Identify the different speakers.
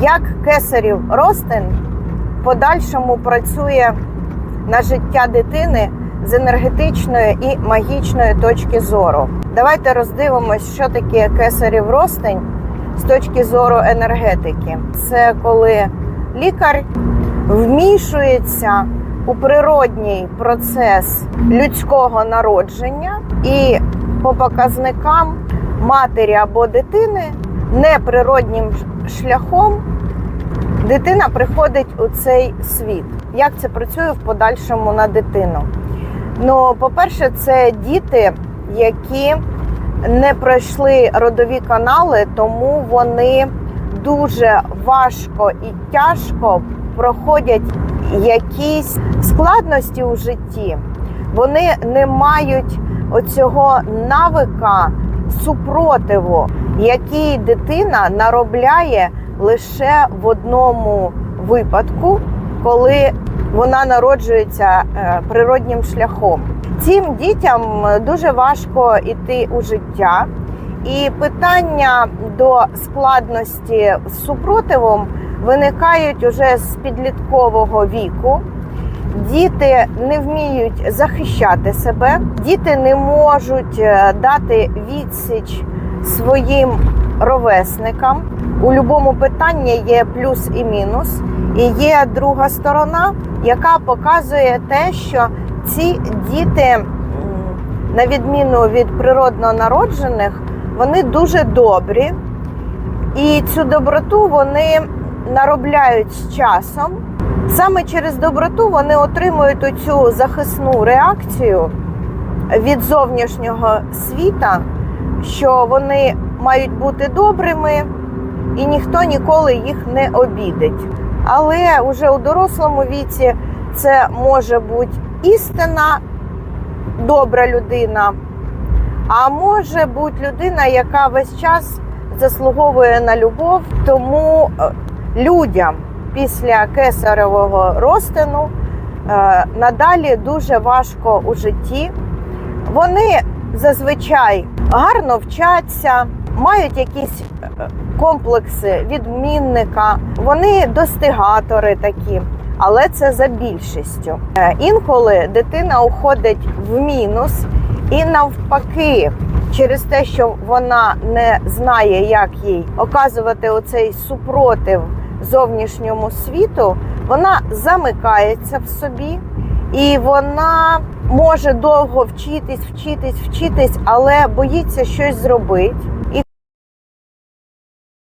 Speaker 1: як кесарів ростин в подальшому працює на життя дитини з енергетичної і магічної точки зору. Давайте роздивимось, що таке кесарів ростень з точки зору енергетики. Це коли лікар вмішується у природній процес людського народження і по показникам матері або дитини неприроднім шляхом дитина приходить у цей світ. Як це працює в подальшому на дитину? Ну, по-перше, це діти, які не пройшли родові канали, тому вони дуже важко і тяжко проходять якісь складності у житті. Вони не мають оцього навика супротиву, який дитина наробляє лише в одному випадку, коли вона народжується е, природнім шляхом. Цим дітям дуже важко йти у життя, і питання до складності з супротивом виникають уже з підліткового віку. Діти не вміють захищати себе, діти не можуть е, дати відсіч своїм ровесникам. У будь-якому питанні є плюс і мінус, і є друга сторона, яка показує те, що ці діти, на відміну від природно народжених, вони дуже добрі, і цю доброту вони наробляють з часом. Саме через доброту вони отримують оцю захисну реакцію від зовнішнього світа, що вони мають бути добрими і ніхто ніколи їх не обідить. Але вже у дорослому віці це може бути істинна добра людина, а може бути людина, яка весь час заслуговує на любов, тому е, людям після кесаревого розтину е, надалі дуже важко у житті. Вони зазвичай гарно вчаться, мають якісь е, комплекси відмінника, вони достигатори такі, але це за більшістю. Е, Інколи дитина уходить в мінус і навпаки. Через те, що вона не знає, як їй оказувати оцей супротив зовнішньому світу, вона замикається в собі, і вона може довго вчитись, вчитись, вчитись, але боїться щось зробити.